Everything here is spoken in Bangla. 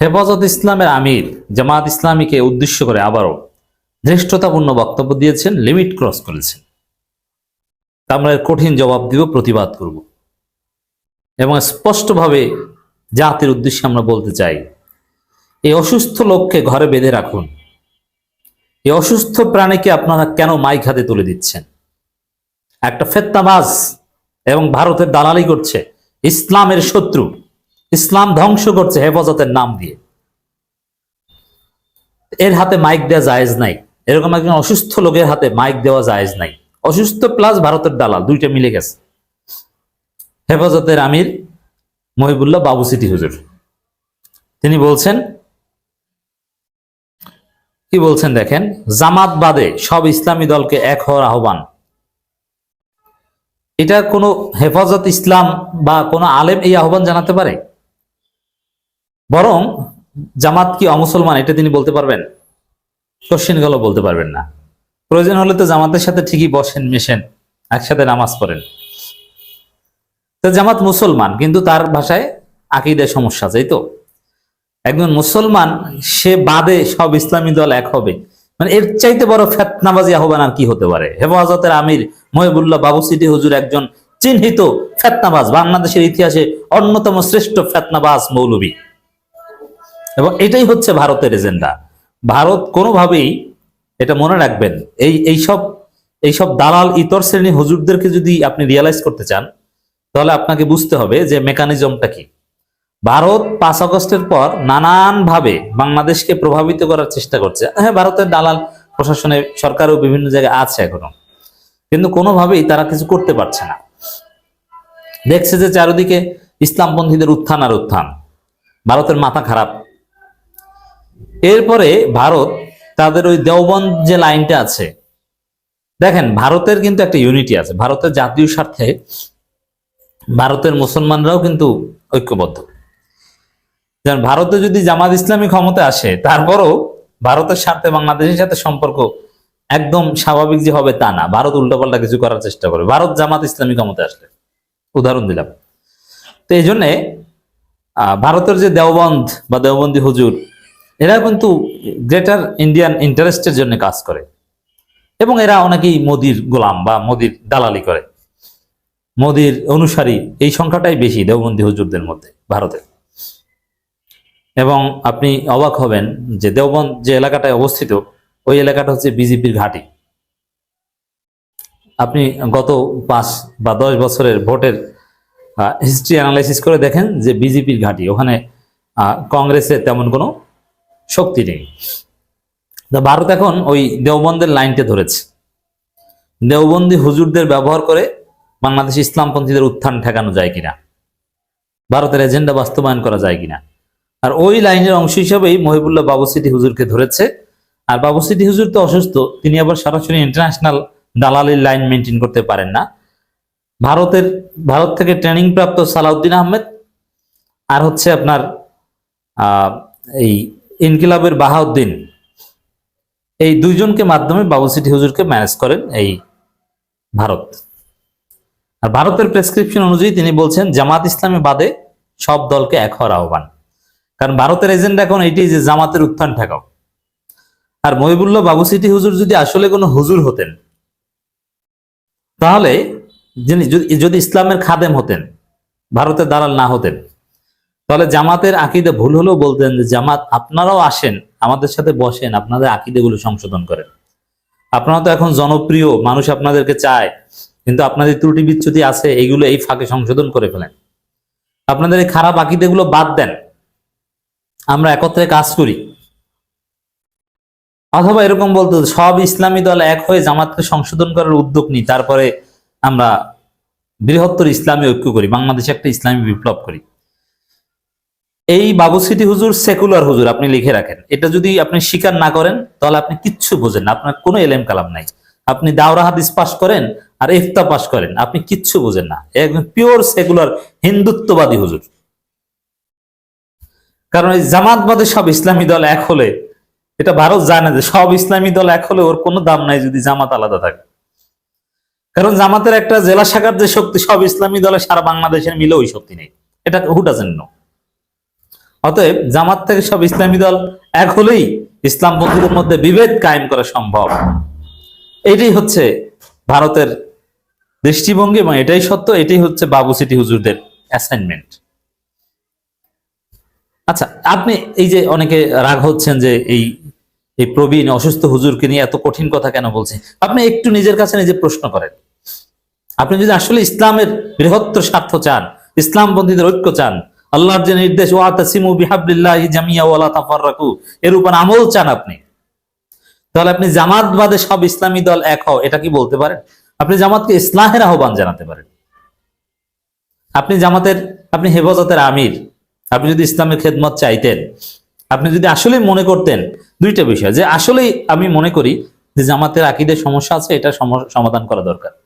হেফাজত ইসলামের আমির জামাত ইসলামীকে উদ্দেশ্য করে আবারও ধৃষ্টতাপূর্ণ বক্তব্য দিয়েছেন, লিমিট ক্রস করেছেন। আমরা কঠিন জবাব দিব, প্রতিবাদ করব। এবং স্পষ্টভাবে জাতির উদ্দেশ্যে আমরা বলতে চাই, এই অসুস্থ লোককে ঘরে বেঁধে রাখুন। এই অসুস্থ প্রাণীকে আপনারা কেন মাইক হাতে তুলে দিচ্ছেন? একটা ফেত্তাবাজ এবং ভারতের দালালি করছে, ইসলামের শত্রু। ইসলাম ধ্বংস করছে হেফাজতের নাম দিয়ে। এর হাতে মাইক দেওয়া জায়েজ নাই। এরকম একজন অসুস্থ লোকের হাতে মাইক দেওয়া জায়েজ নাই। অসুস্থ প্লাস ভারতের দালাল, দুইটা মিলে গেছে। হেফাজতের আমির মহিবুল্লাহ বাবু সিটি হুজুর। তিনি বলছেন, কি বলছেন দেখেন, জামাত বাদে সব ইসলামী দলকে এক হওয়ার আহ্বান। এটা কোনো হেফাজত ইসলাম বা কোনো আলেম এই আহ্বান জানাতে পারে? বরং জামাত কি অমুসলমান এটা তিনি বলতে পারবেন? কোশ্চেন গেল বলতে পারবেন না। প্রয়োজন হলে তো জামাতের সাথে ঠিকই বসেন, মেশেন, একসাথে নামাজ পড়েন। তো জামাত মুসলমান, কিন্তু তার ভাষায় আকিদের সমস্যা এই তো। একজন মুসলমান, সে বাদে সব ইসলামী দল এক হবে। মানে এর চাইতে বড় ফেতনাবাজি আহ্বান আর কি হতে পারে? হেফাজতের আমির, মহিবুল্লাহ বাবু সিটি হুজুর একজন চিহ্নিত ফেতনাবাজ, বাংলাদেশের ইতিহাসে অন্যতম শ্রেষ্ঠ ফেতনাবাজ মৌলবী। এবং এটাই হচ্ছে ভারতের এজেন্ডা। ভারত কোনোভাবেই এটা মনে রাখবেন, এই এইসব এইসব দালাল ইতর শ্রেণি হুজুরদেরকে যদি আপনি রিয়ালাইজ করতে চান, তাহলে আপনাকে বুঝতে হবে যে মেকানিজমটা কি। ভারত পাঁচ আগস্টের পর নানানভাবে বাংলাদেশকে প্রভাবিত করার চেষ্টা করছে। হ্যাঁ ভারতের দালাল প্রশাসনে সরকারও বিভিন্ন জায়গায় আছে এখনও। কিন্তু কোনোভাবেই তারা কিছু করতে পারছে না। দেখছে যে চারিদিকে ইসলামপন্থীদের উত্থান আর উত্থান। ভারতের মাথা খারাপ। এরপরে ভারত তাদের ওই দেওবন্দ যে লাইনটা আছে, দেখেন ভারতের কিন্তু একটা ইউনিটি আছে। ভারতের জাতীয় স্বার্থে ভারতের মুসলমানরাও কিন্তু ঐক্যবদ্ধ। যেমন ভারতে যদি জামাত ইসলামী ক্ষমতা আসে, তারপরও ভারতের স্বার্থে বাংলাদেশের সাথে সম্পর্ক একদম স্বাভাবিক যে হবে তা না। ভারত উল্টোপাল্টা কিছু করার চেষ্টা করে ভারত জামাত ইসলামী ক্ষমতা আসলে। উদাহরণ দিলাম। তো এই জন্যে ভারতের যে দেওবন্দ বা দেওবন্দি হুজুর এরা কিন্তু গ্রেটার ইন্ডিয়ান ইন্টারেস্টের জন্য কাজ করে। এবং এরা অনেকেই মোদির গোলাম বা মোদির দালালি করে। মোদির অনুসারী এই সংখ্যাটাই বেশি দেওবন্দি হুজুরদের মধ্যে ভারতে এবং আপনি অবাক হবেন যে দেওবন্দ যে এলাকাটায় অবস্থিত, ওই এলাকাটা হচ্ছে বিজেপির ঘাঁটি। আপনি গত পাঁচ বা দশ বছরের ভোটের হিস্ট্রি অ্যানালাইসিস করে দেখেন যে বিজেপির ঘাঁটি। ওখানে কংগ্রেসের তেমন কোনো শক্তি নেই। ভারত এখন ওই দেওবন্দের লাইনটা ধরেছে। দেওবন্দি হুজুরদের ব্যবহার করে বাংলাদেশ ইসলামপন্থীদের উত্থান ঠেকানো যায় কিনা? ভারতের এজেন্ডা বাস্তবায়ন করা যায় কিনা? আর ওই লাইনের অংশ হিসাবেই মহিবুল্লাহ বাবু সিটি হুজুরকে ধরেছে। আর বাবু সিটি হুজুর তো অসুস্থ, তিনি আবার সরাসরি ইন্টারন্যাশনাল দালালির লাইন মেনটেন করতে পারেন না। ভারতের, ভারত থেকে ট্রেনিং প্রাপ্ত সালাউদ্দিন আহমেদ, আর হচ্ছে আপনার এই ইনকিলাবের বাহাউদ্দিন। এই দুইজনকে মাধ্যমে বাবু সিটি হুজুরকে ম্যানেজ করেন এই ভারত। আর ভারতের প্রেসক্রিপশন অনুযায়ী তিনি বলছেন, জামাত ইসলামী বাদে সব দলকে এক হওয়ার আহ্বান। কারণ ভারতের এজেন্ডা এখন এইটাই যে জামাতের উত্থান ঠেকাও। আর মহিবুল্লাহ বাবু সিটি হুজুর যদি আসলে কোনো হুজুর হতেন, তাহলে যিনি যদি- যদি ইসলামের খাদেম হতেন, ভারতের দালাল না হতেন তাহলে জামাতের আকিদে ভুল হলেও বলতেন যে, জামাত, আপনারাও আসেন, আমাদের সাথে বসেন, আপনাদের আকিদেগুলো সংশোধন করেন। আপনারা তো এখন জনপ্রিয়, মানুষ আপনাদেরকে চায়, কিন্তু আপনাদের ত্রুটি বিচ্যুতি আছে, এইগুলো এই ফাঁকে সংশোধন করে ফেলেন। আপনাদের এই খারাপ আকিদেগুলো বাদ দেন। আমরা একত্রে কাজ করি। অথবা এরকম বলতো, সব ইসলামী দল এক হয়ে জামাতকে সংশোধন করার উদ্যোগ নিই, তারপরে আমরা বৃহত্তর ইসলামী ঐক্য করি, বাংলাদেশে একটা ইসলামী বিপ্লব করি। এই বাবু সিটি হুজুর সেকুলার হুজুর আপনি লিখে রাখেন। এটা যদি আপনি স্বীকার না করেন, তাহলে আপনি কিচ্ছু বোঝেন না। আপনার কোনো এলেম কালাম নাই। আপনি দাওরা হাদিস পাশ করেন আর ইফতা পাশ করেন, আপনি কিচ্ছু বোঝেন না। এ একদম পিওর সেকুলার হিন্দুত্ববাদী হুজুর। কারণ এই জামাতবাদে সব ইসলামী দল এক হলে, এটা ভারত জানে যে সব ইসলামী দল এক হলে ওর কোনো দাম নাই যদি জামাত আলাদা থাকে। কারণ জামাতের একটা জেলা শাখার যে শক্তি, সব ইসলামী দলে সারা বাংলাদেশের মিলে ওই শক্তি নেই। এটা হু ডাজেন্ট অতএব জামাত থেকে সব ইসলামী দল এক হলেই ইসলাম বন্ধুদের মধ্যে বিভেদ কায়েম করা সম্ভব। এটাই হচ্ছে ভারতের দৃষ্টিভঙ্গি এবং এটাই সত্য, এটাই হচ্ছে বাবু সিটি হুজুরদের অ্যাসাইনমেন্ট আচ্ছা আপনি এই যে অনেকে রাগ হচ্ছেন যে এই এই প্রবীণ অসুস্থ হুজুরকে নিয়ে এত কঠিন কথা কেন বলছে আপনি একটু নিজের কাছে নিজে প্রশ্ন করেন। আপনি যদি আসলে ইসলামের বৃহত্তর স্বার্থ চান, ইসলাম বন্ধীদের ঐক্য চান আল্লাহর যে নির্দেশ, ওয়া তাসিমু বিহাবলিল্লাহি জামিয়া ওয়ালা তাফাররাকু এর উপর আমল চান আপনি। তাহলে আপনি জামাত বাদে সব ইসলামী দল এক হও, এটা কি বলতে পারেন? আপনি জামাতকে ইসলাহের আহ্বান জানাতে পারেন। আপনি জামাতের, আপনি হেফাজতের আমির। আপনি যদি ইসলামের খেদমত চাইতেন, আপনি যদি আসলে মনে করতেন, দুইটা বিষয়, যে আসলেই আমি মনে করি যে জামাতের আকিদের সমস্যা আছে, এটা সম- সমাধান করা দরকার।